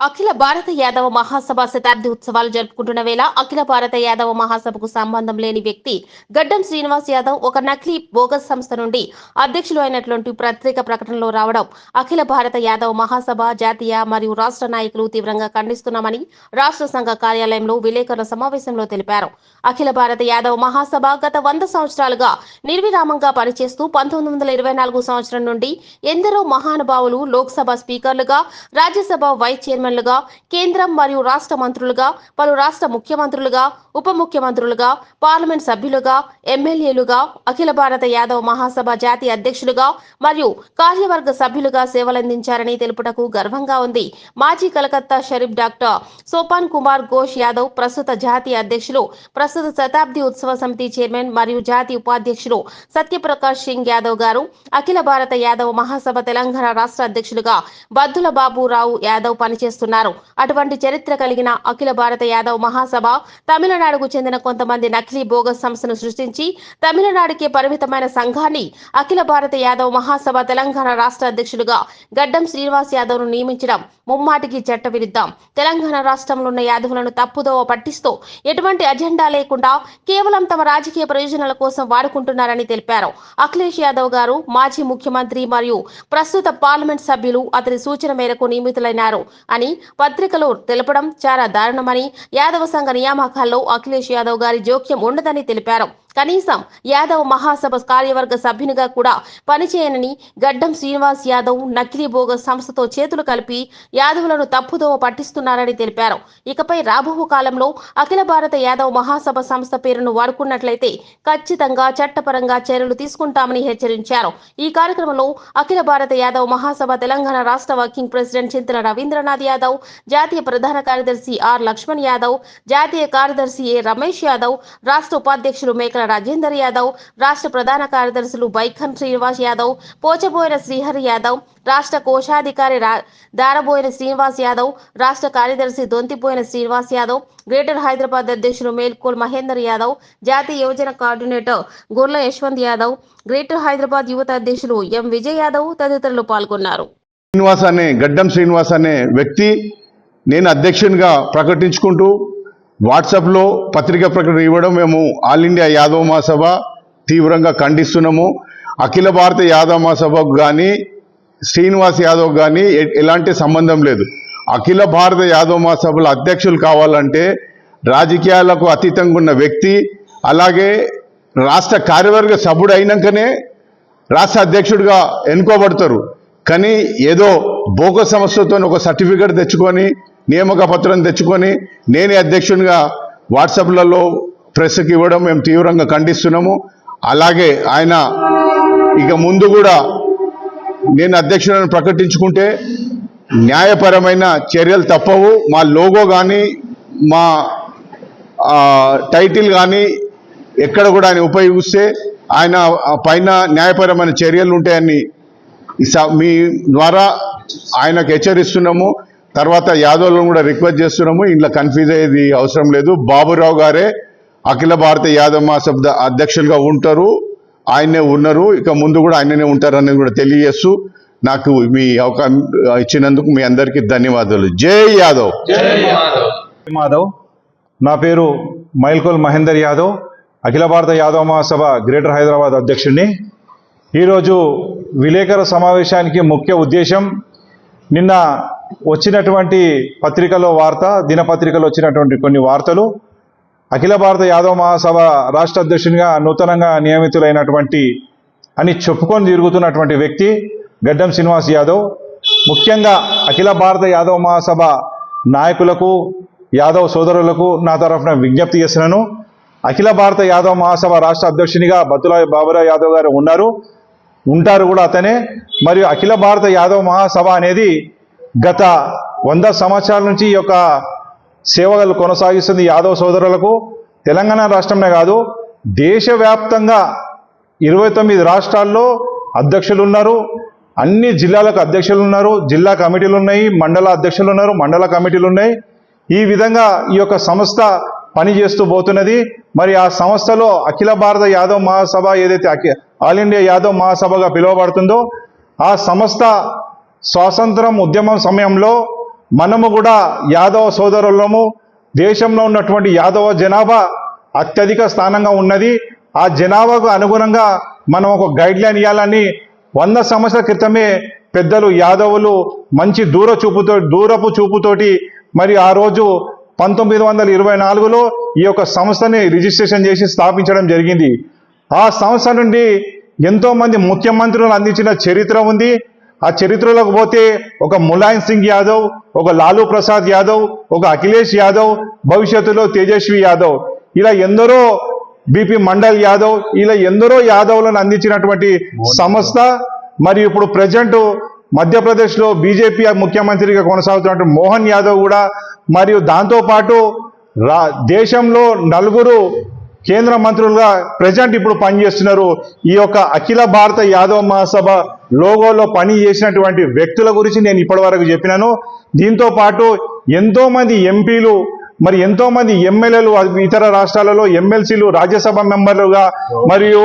అఖిల భారత యాదవ మహాసభ శతాబ్ది ఉత్సవాలు జరుపుకుంటున్న వేళ అఖిల భారత యాదవ మహాసభకు సంబంధం లేని వ్యక్తి గడ్డం శ్రీనివాస్ యాదవ్ ఒక నకిలీ బోగస్ సంస్థ నుండి అధ్యక్షులు అయినటువంటి ప్రత్యేక ప్రకటనలో రావడం అఖిల భారత యాదవ మహాసభ జాతీయ మరియు రాష్ట్ర నాయకులు తీవ్రంగా ఖండిస్తున్నామని రాష్ట్ర సంఘ కార్యాలయంలో విలేకరుల సమావేశంలో తెలిపారు. అఖిల భారత యాదవ మహాసభ గత వంద సంవత్సరాలుగా నిర్విరామంగా పనిచేస్తూ పంతొమ్మిది వందల ఇరవై నాలుగు సంవత్సరం నుండి ఎందరో మహానుభావులు లోక్సభ స్పీకర్లుగా రాజ్యసభ వైస్ చైర్మన్లుగా కేంద్రం మరియు రాష్ట్ర మంత్రులుగా పలు రాష్ట్ర ముఖ్యమంత్రులుగా ఉప ముఖ్యమంత్రులుగా పార్లమెంట్ సభ్యులుగా ఎమ్మెల్యేలుగా అఖిల భారత యాదవ్ మహాసభ జాతీయ అధ్యక్షులుగా మరియు కార్యవర్గ సభ్యులుగా సేవలందించారని తెలుపుటకు గర్వంగా ఉంది. మాజీ కలకత్తా షరీఫ్ డాక్టర్ సోపాన్ కుమార్ ఘోష్ యాదవ్ ప్రస్తుత జాతీయ అధ్యక్షులు ప్రస్తుత శతాబ్ది ఉత్సవ సమితి చైర్మన్ మరియు జాతీయ ఉపాధ్యక్షులు సత్యప్రకాష్ సింగ్ యాదవ్ గారు అఖిల భారత యాదవ్ మహాసభ తెలంగాణ రాష్ట్ర అధ్యక్షులుగా బద్దుల బాబురావు యాదవ్ పనిచేస్తున్నారు. అటువంటి చరిత్ర కలిగిన అఖిల భారత యాదవ్ మహాసభ తమిళనాడుకు చెందిన కొంతమంది నకిలీ బోగస్ సంస్థను సృష్టించి తమిళనాడుకే పరిమితమైన సంఘాన్ని అఖిల భారత యాదవ్ మహాసభ తెలంగాణ రాష్ట్ర అధ్యక్షులుగా గడ్డం శ్రీనివాస్ యాదవ్ను నియమించడం ముమ్మాటికి చట్ట విరుద్ధం తెలంగాణ రాష్ట్రంలో ఉన్న యాదవులను తప్పుదోవ పట్టిస్తూ ఎటువంటి అజెండా లేకుండా కేవలం తమ రాజకీయ ప్రయోజనాల కోసం వాడుకుంటున్నారని తెలిపారు. అఖిలేష్ యాదవ్ గారు మాజీ ముఖ్యమంత్రి మరియు ప్రస్తుత పార్లమెంట్ సభ్యులు అతని సూచన మేరకు నియమితులైనారు అని పత్రికలో తెలపడం చాలా దారుణమని యాదవ సంఘ నియామకాల్లో అఖిలేష్ యాదవ్ గారి జోక్యం ఉండదని తెలిపారు. కనీసం యాదవ్ మహాసభ కార్యవర్గ సభ్యునిగా కూడా పనిచేయనని గడ్డం శ్రీనివాస్ యాదవ్ నకిలీ బోగస్ సంస్థతో చేతులు కలిపి యాదవులను తప్పుదోవ పట్టిస్తున్నారని తెలిపారు. ఇకపై రాబోవు కాలంలో అఖిల భారత యాదవ్ మహాసభ సంస్థ పేరును వాడుకున్నట్లయితే ఖచ్చితంగా చట్టపరంగా చర్యలు తీసుకుంటామని హెచ్చరించారు. ఈ కార్యక్రమంలో అఖిల భారత యాదవ్ మహాసభ తెలంగాణ రాష్ట్ర వర్కింగ్ ప్రెసిడెంట్ చింతన రవీంద్రనాథ్ యాదవ్ జాతీయ ప్రధాన కార్యదర్శి ఆర్ లక్ష్మణ్ యాదవ్ జాతీయ కార్యదర్శి ఏ రమేష్ యాదవ్ రాష్ట్ర ఉపాధ్యక్షులు మేకల రాజేందర్ యాదవ్ రాష్ట్ర ప్రధాన కార్యదర్శులు బైఖన్ శ్రీనివాస్ యాదవ్ పోచబోయిన శ్రీహరి యాదవ్ రాష్ట్ర కోశాధికారి దారబోయిన శ్రీనివాస్ యాదవ్ రాష్ట్ర కార్యదర్శి దొంతిపోయిన శ్రీనివాస్ యాదవ్ గ్రేటర్ హైదరాబాద్ అధ్యక్షులు మేల్కోల్ మహేందర్ యాదవ్ జాతీయ యువజన కోఆర్డినేటర్ గుర్ల యశ్వంత్ యాదవ్ గ్రేటర్ హైదరాబాద్ యువత అధ్యక్షులు ఎం విజయ్ యాదవ్ తదితరులు పాల్గొన్నారు. శ్రీనివాస్ అనే గడ్డం శ్రీనివాస్ అనే వ్యక్తి నేను అధ్యక్షునిగా ప్రకటించుకుంటూ వాట్సాప్లో పత్రికా ప్రకటన ఇవ్వడం మేము ఆల్ ఇండియా యాదవ మహాసభ తీవ్రంగా ఖండిస్తున్నాము. అఖిల భారత యాదవ మహాసభకు కానీ శ్రీనివాస్ యాదవ్ కానీ ఎలాంటి సంబంధం లేదు. అఖిల భారత యాదవ మహాసభల అధ్యక్షులు కావాలంటే రాజకీయాలకు అతీతంగా ఉన్న వ్యక్తి అలాగే రాష్ట్ర కార్యవర్గ సభ్యుడు అయినాకనే రాష్ట్ర అధ్యక్షుడిగా ఎన్నుకోబడతారు. కానీ ఏదో భోగ సంస్థతో ఒక సర్టిఫికేట్ తెచ్చుకొని నియామక పత్రం తెచ్చుకొని నేనే అధ్యక్షునిగా వాట్సాప్లలో ప్రెస్కి ఇవ్వడం మేము తీవ్రంగా ఖండిస్తున్నాము. అలాగే ఆయన ఇక ముందు కూడా నేను అధ్యక్షులను ప్రకటించుకుంటే న్యాయపరమైన చర్యలు తప్పవు. మా లోగో కానీ మా టైటిల్ కానీ ఎక్కడ కూడా ఆయన ఉపయోగిస్తే ఆయన పైన న్యాయపరమైన చర్యలు ఉంటాయని స- మీ ద్వారా ఆయనకు హెచ్చరిస్తున్నాము. తర్వాత యాదవ్లను కూడా రిక్వెస్ట్ చేస్తున్నాము. ఇంట్లో కన్ఫ్యూజ్ అయ్యేది అవసరం లేదు. బాబురావు గారే అఖిల భారత యాదవ్ మహాసభ అధ్యక్షులుగా ఉంటారు. ఆయనే ఉన్నారు. ఇక ముందు కూడా ఆయననే ఉంటారు అనేది కూడా తెలియజేస్తూ నాకు మీ అవకాశం ఇచ్చినందుకు మీ అందరికీ ధన్యవాదాలు. జై యాదవ్. మాధవ్. నా పేరు మైల్కోల్ మహేందర్ యాదవ్. అఖిల భారత యాదవ మహాసభ గ్రేటర్ హైదరాబాద్ అధ్యక్షుడిని. ఈరోజు విలేకరుల సమావేశానికి ముఖ్య ఉద్దేశం నిన్న వచ్చినటువంటి పత్రికలో వార్త దినపత్రికలో వచ్చినటువంటి కొన్ని వార్తలు. అఖిల భారత యాదవ మహాసభ రాష్ట్ర అధ్యక్షునిగా నూతనంగా నియమితులైనటువంటి అని చెప్పుకొని తిరుగుతున్నటువంటి వ్యక్తి గడ్డం శ్రీనివాస్ యాదవ్. ముఖ్యంగా అఖిల భారత యాదవ మహాసభ నాయకులకు యాదవ్ సోదరులకు నా తరఫున విజ్ఞప్తి చేస్తున్నాను. అఖిల భారత యాదవ్ మహాసభ రాష్ట్ర అధ్యక్షునిగా బతులా బాబురావు యాదవ్ గారు ఉన్నారు. ఉంటారు కూడా అతనే. మరియు అఖిల భారత యాదవ్ మహాసభ అనేది గత వంద సంవత్సరాల నుంచి ఈ యొక్క సేవలు కొనసాగిస్తుంది యాదవ్ సోదరులకు. తెలంగాణ రాష్ట్రమే కాదు దేశవ్యాప్తంగా ఇరవై తొమ్మిది రాష్ట్రాల్లో అధ్యక్షులు ఉన్నారు. అన్ని జిల్లాలకు అధ్యక్షులు ఉన్నారు. జిల్లా కమిటీలు ఉన్నాయి మండల అధ్యక్షులు ఉన్నారు మండల కమిటీలు ఉన్నాయి. ఈ విధంగా ఈ యొక్క సంస్థ పనిచేస్తూ పోతున్నది. మరి ఆ సంస్థలో అఖిల భారత యాదవ్ మహాసభ ఏదైతే అఖి- ఆల్ ఇండియా యాదవ్ మహాసభగా పిలువబడుతుందో ఆ సంస్థ స్వాతంత్రం ఉద్యమం సమయంలో మనము కూడా యాదవ సోదరులము దేశంలో ఉన్నటువంటి యాదవ జనాభా అత్యధిక స్థానంగా ఉన్నది. ఆ జనాభాకు అనుగుణంగా మనం ఒక గైడ్ లైన్ ఇవ్వాలని వంద సంవత్సరాల క్రితమే పెద్దలు యాదవులు మంచి దూర చూపుతో దూరపు చూపుతోటి మరి ఆ రోజు పంతొమ్మిది వందల ఇరవై నాలుగులో ఈ యొక్క సంస్థని రిజిస్ట్రేషన్ చేసి స్థాపించడం జరిగింది. ఆ సంస్థ నుండి ఎంతోమంది ముఖ్యమంత్రులు అందించిన చరిత్ర ఉంది. ఆ చరిత్రలోకి పోతే ఒక ములాయం సింగ్ యాదవ్ ఒక లాలూ ప్రసాద్ యాదవ్ ఒక అఖిలేష్ యాదవ్ భవిష్యత్తులో తేజస్వి యాదవ్. ఇలా ఎందరో బిపి మండల్ యాదవ్ ఇలా ఎందరో యాదవ్లను అందించినటువంటి సంస్థ మరి ఇప్పుడు ప్రజెంట్ మధ్యప్రదేశ్లో బీజేపీ ముఖ్యమంత్రిగా కొనసాగుతున్నటువంటి మోహన్ యాదవ్ కూడా మరియు దాంతోపాటు రా దేశంలో నలుగురు కేంద్ర మంత్రులుగా ప్రజెంట్ ఇప్పుడు పనిచేస్తున్నారు. ఈ యొక్క అఖిల భారత యాదవ్ మహాసభ లోగోలో పని చేసినటువంటి వ్యక్తుల గురించి నేను ఇప్పటివరకు చెప్పినాను. దీంతో పాటు ఎంతోమంది ఎంపీలు మరి ఎంతోమంది ఎమ్మెల్యేలు ఇతర రాష్ట్రాలలో ఎమ్మెల్సీలు రాజ్యసభ మెంబర్లుగా మరియు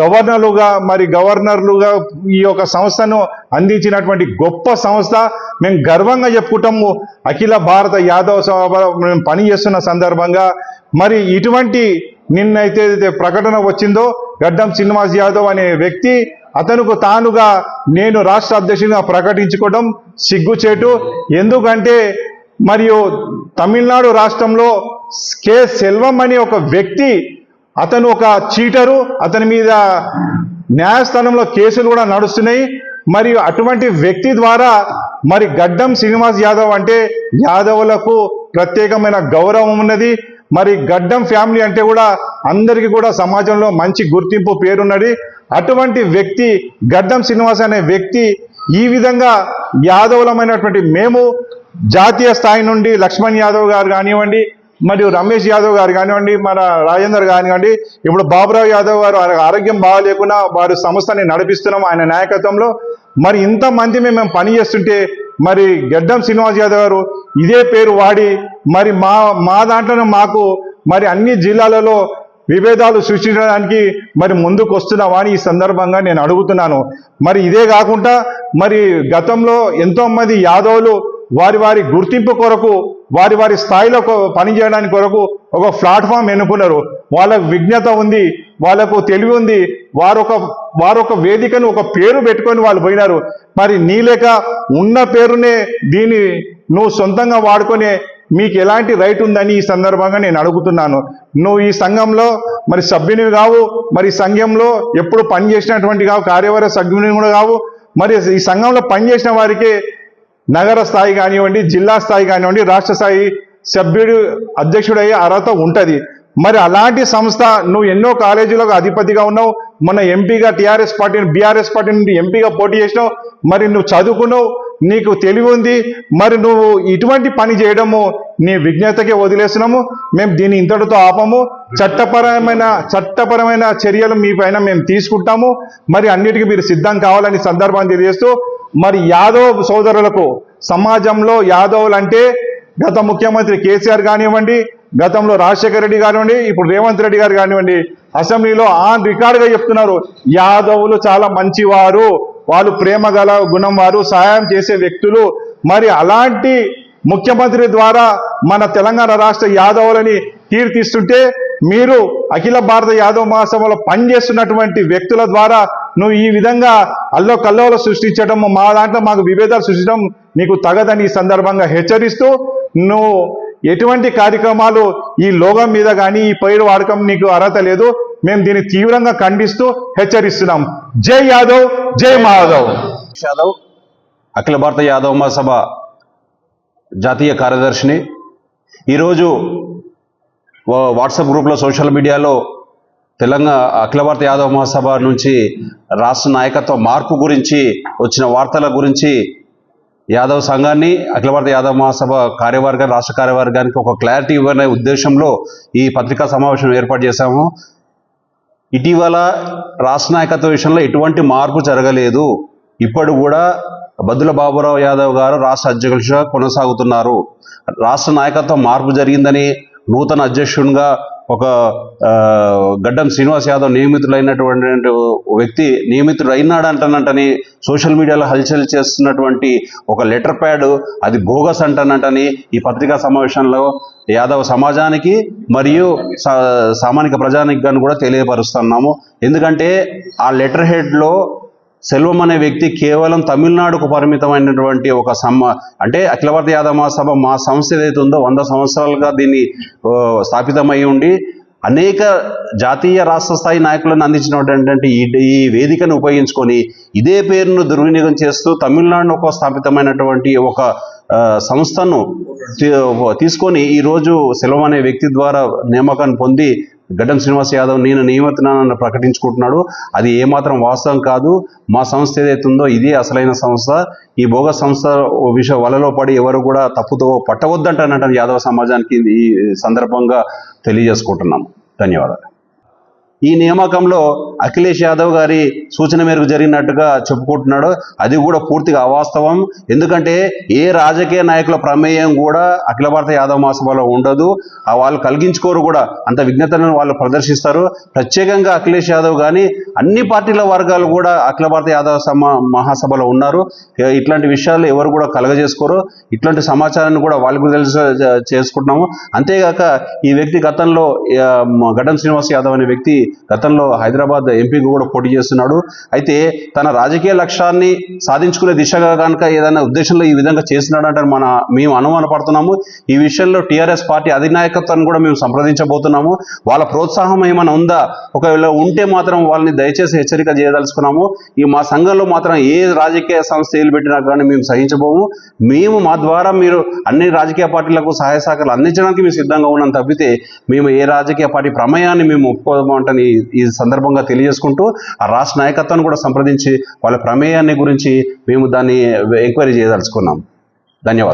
గవర్నర్లుగా మరి గవర్నర్లుగా ఈ యొక్క సంస్థను అందించినటువంటి గొప్ప సంస్థ. మేము గర్వంగా చెప్పుకుంటాము అఖిల భారత యాదవ సభ మేము పని చేస్తున్న సందర్భంగా. మరి ఇటువంటి నిన్నైతే ప్రకటన వచ్చిందో గడ్డం శ్రీనివాస్ యాదవ్ అనే వ్యక్తి అతనుకు తానుగా నేను రాష్ట్ర అధ్యక్షునిగా ప్రకటించుకోవడం సిగ్గుచేటు. ఎందుకంటే మరియు తమిళనాడు రాష్ట్రంలో కె సెల్వం అనే ఒక వ్యక్తి అతను ఒక చీటరు అతని మీద న్యాయస్థానంలో కేసులు కూడా నడుస్తున్నాయి. మరియు అటువంటి వ్యక్తి ద్వారా మరి గడ్డం శ్రీనివాస్ యాదవ్ అంటే యాదవులకు ప్రత్యేకమైన గౌరవం ఉన్నది. మరి గడ్డం ఫ్యామిలీ అంటే కూడా అందరికీ కూడా సమాజంలో మంచి గుర్తింపు పేరున్నది. అటువంటి వ్యక్తి గడ్డం శ్రీనివాస్ అనే వ్యక్తి ఈ విధంగా యాదవులమైనటువంటి మేము జాతీయ స్థాయి నుండి లక్ష్మణ్ యాదవ్ గారు కానివ్వండి మరియు రమేష్ యాదవ్ గారు కానివ్వండి మన రాజేందర్ కానివ్వండి ఇప్పుడు బాబురావు యాదవ్ గారు ఆరోగ్యం బాగాలేకున్నా వారి సంస్థని నడిపిస్తున్నాం ఆయన నాయకత్వంలో. మరి ఇంతమంది మేము పని చేస్తుంటే మరి గడ్డం శ్రీనివాస్ యాదవ్ గారు ఇదే పేరు వాడి మరి మా మా దాంట్లోనే మాకు మరి అన్ని జిల్లాలలో విభేదాలు సృష్టించడానికి మరి ముందుకు వస్తున్నావా అని ఈ సందర్భంగా నేను అడుగుతున్నాను. మరి ఇదే కాకుండా మరి గతంలో ఎంతో మంది యాదవులు వారి వారి గుర్తింపు కొరకు వారి వారి స్థాయిలో పనిచేయడానికి కొరకు ఒక ప్లాట్ఫామ్ ఎన్నుకున్నారు. వాళ్ళకు విజ్ఞత ఉంది వాళ్ళకు తెలివి ఉంది వారొక వారొక వేదికను ఒక పేరు పెట్టుకొని వాళ్ళు పోయినారు. మరి నీ లేక ఉన్న పేరునే దీన్ని నువ్వు సొంతంగా వాడుకునే మీకు ఎలాంటి రైట్ ఉందని ఈ సందర్భంగా నేను అడుగుతున్నాను. నువ్వు ఈ సంఘంలో మరి సభ్యునివి కావు మరి సంఘంలో ఎప్పుడు పనిచేసినటువంటి కావు కార్యవర్గ సభ్యుని కూడా కావు. మరి ఈ సంఘంలో పనిచేసిన వారికి నగర స్థాయి కానివ్వండి జిల్లా స్థాయి కానివ్వండి రాష్ట్ర స్థాయి సభ్యుడు అధ్యక్షుడయ్యే అర్హత ఉంటుంది. మరి అలాంటి సంస్థ నువ్వు ఎన్నో కాలేజీలకు అధిపతిగా ఉన్నావు. మన ఎంపీగా టీఆర్ఎస్ పార్టీ బీఆర్ఎస్ పార్టీ నుండి ఎంపీగా పోటీ చేసినావు. మరి నువ్వు చదువుకున్నావు. నీకు తెలివి ఉంది మరి నువ్వు ఇటువంటి పని చేయడము నీ విజ్ఞతకే వదిలేస్తున్నాము. మేము దీన్ని ఇంతటితో ఆపము. చట్టపరమైన చట్టపరమైన చర్యలు మీ పైన మేము తీసుకుంటాము. మరి అన్నిటికీ మీరు సిద్ధం కావాలని సందర్భాన్ని తెలియజేస్తూ మరి యాదవ్ సోదరులకు సమాజంలో యాదవులు అంటే గత ముఖ్యమంత్రి కేసీఆర్ కానివ్వండి గతంలో రాజశేఖర రెడ్డి కానివ్వండి ఇప్పుడు రేవంత్ రెడ్డి గారు కానివ్వండి అసెంబ్లీలో ఆన్ రికార్డుగా చెప్తున్నారు యాదవులు చాలా మంచివారు. వాళ్ళు ప్రేమ గల గుణం వారు సహాయం చేసే వ్యక్తులు. మరి అలాంటి ముఖ్యమంత్రి ద్వారా మన తెలంగాణ రాష్ట్ర యాదవులని కీర్తిస్తుంటే మీరు అఖిల భారత యాదవ్ మహాసభలో పనిచేస్తున్నటువంటి వ్యక్తుల ద్వారా నువ్వు ఈ విధంగా అల్లో కల్లోలు సృష్టించడం మా దాంట్లో మాకు విభేదాలు సృష్టించడం నీకు తగదని ఈ సందర్భంగా హెచ్చరిస్తూ నువ్వు ఎటువంటి కార్యక్రమాలు ఈ లోగం మీద కానీ ఈ పైరు వాడకం నీకు అర్హత లేదు. మేము దీన్ని తీవ్రంగా ఖండిస్తూ హెచ్చరిస్తున్నాం. జై యాదవ్ జై మాధవ్. యాదవ్ అఖిల భారత యాదవ్ మహాసభ జాతీయ కార్యదర్శిని. ఈరోజు వాట్సాప్ గ్రూప్లో సోషల్ మీడియాలో తెలంగాణ అఖిల భారత యాదవ్ మహాసభ నుంచి రాష్ట్ర నాయకత్వ మార్పు గురించి వచ్చిన వార్తల గురించి యాదవ్ సంఘాన్ని అఖిల భారత యాదవ్ మహాసభ కార్యవర్గాన్ని రాష్ట్ర కార్యవర్గానికి ఒక క్లారిటీ ఇవ్వనే ఉద్దేశంలో ఈ పత్రికా సమావేశం ఏర్పాటు చేశాము. ఇటీవల రాష్ట్ర నాయకత్వ విషయంలో ఎటువంటి మార్పు జరగలేదు. ఇప్పుడు కూడా బద్దుల బాబురావు యాదవ్ గారు రాష్ట్ర అధ్యక్షుడిగా కొనసాగుతున్నారు. రాష్ట్ర నాయకత్వం మార్పు జరిగిందని నూతన అధ్యక్షునిగా ఒక గడ్డం శ్రీనివాస్ యాదవ్ నియమితులైనటువంటి వ్యక్తి నియమితుడు అయినాడంటనంటని సోషల్ మీడియాలో హల్చల్ చేస్తున్నటువంటి ఒక లెటర్ ప్యాడ్ అది బోగస్ అంటానంటని ఈ పత్రికా సమావేశంలో యాదవ సమాజానికి మరియు సా- సామాన్య ప్రజానికి గాను కూడా తెలియపరుస్తున్నాము. ఎందుకంటే ఆ లెటర్ హెడ్లో సెల్వం అనే వ్యక్తి కేవలం తమిళనాడుకు పరిమితమైనటువంటి ఒక సమ అంటే అఖిల భారత యాదవ మహాసభ మా సంస్థ ఏదైతే ఉందో వంద సంవత్సరాలుగా దీన్ని స్థాపితమై ఉండి అనేక జాతీయ రాష్ట్ర స్థాయి నాయకులను అందించినటువంటి ఈ ఈ వేదికను ఉపయోగించుకొని ఇదే పేరును దుర్వినియోగం చేస్తూ తమిళనాడును ఒక స్థాపితమైనటువంటి ఒక సంస్థను తీసుకొని ఈరోజు సెలవు అనే వ్యక్తి ద్వారా నియామకాన్ని పొంది గడ్డం శ్రీనివాస్ యాదవ్ నేను నియమితున్నానని ప్రకటించుకుంటున్నాడు. అది ఏమాత్రం వాస్తవం కాదు. మా సంస్థ ఏదైతే ఉందో ఇదే అసలైన సంస్థ. ఈ భోగ సంస్థ విషయ వలలో పడి ఎవరు కూడా తప్పుతో పట్టవద్దంటానంటాను యాదవ సమాజానికి ఈ సందర్భంగా తెలియజేసుకుంటున్నాం ధన్యవాదాలు. ఈ నియామకంలో అఖిలేష్ యాదవ్ గారి సూచన మేరకు జరిగినట్టుగా చెప్పుకుంటున్నాడు అది కూడా పూర్తిగా అవాస్తవం. ఎందుకంటే ఏ రాజకీయ నాయకుల ప్రమేయం కూడా అఖిల భారత యాదవ్ మహాసభలో ఉండదు. ఆ వాళ్ళు కలిగించుకోరు కూడా. అంత విజ్ఞతను వాళ్ళు ప్రదర్శిస్తారు. ప్రత్యేకంగా అఖిలేష్ యాదవ్ కానీ అన్ని పార్టీల వర్గాలు కూడా అఖిల భారత యాదవ్ సమా మహాసభలో ఉన్నారు. ఇట్లాంటి విషయాలు ఎవరు కూడా కలగజేసుకోరు. ఇట్లాంటి సమాచారాన్ని కూడా వాళ్ళకు తెలిసి చేసుకుంటున్నాము. అంతేగాక ఈ వ్యక్తి గతంలో ఆ, గడ్డం శ్రీనివాస్ యాదవ్ అనే వ్యక్తి గతంలో హైదరాబాద్ ఎంపీకి కూడా పోటీ చేస్తున్నాడు. అయితే తన రాజకీయ లక్ష్యాన్ని సాధించుకునే దిశగా కనుక ఏదైనా ఉద్దేశంలో ఈ విధంగా చేస్తున్నాడంటే మన మేము అనుమానపడుతున్నాము ఈ విషయంలో టీఆర్ఎస్ పార్టీ అధినాయకత్వాన్ని కూడా మేము సంప్రదించబోతున్నాము. వాళ్ళ ప్రోత్సాహం ఏమైనా ఉందా? ఒకవేళ ఉంటే మాత్రం వాళ్ళని దయచేసి హెచ్చరిక చేయదలుచుకున్నాము. ఈ మా సంఘంలో మాత్రం ఏ రాజకీయ సంస్థ పెట్టినా కానీ మేము సహించబోము. మేము మా ద్వారా మీరు అన్ని రాజకీయ పార్టీలకు సహాయ సహకారాలు అందించడానికి మేము సిద్ధంగా ఉన్నాం తప్పితే మేము ఏ రాజకీయ పార్టీ ప్రమేయాన్ని మేము ఒప్పుకోమంటని ఈ సందర్భంగా తెలియజేసుకుంటూ ఆ రాష్ట్ర నాయకత్వాన్ని కూడా సంప్రదించి వాళ్ళ ప్రమేయాన్ని గురించి మేము దాన్ని ఎంక్వైరీ చేయదలుచుకున్నాం. ధన్యవాదాలు.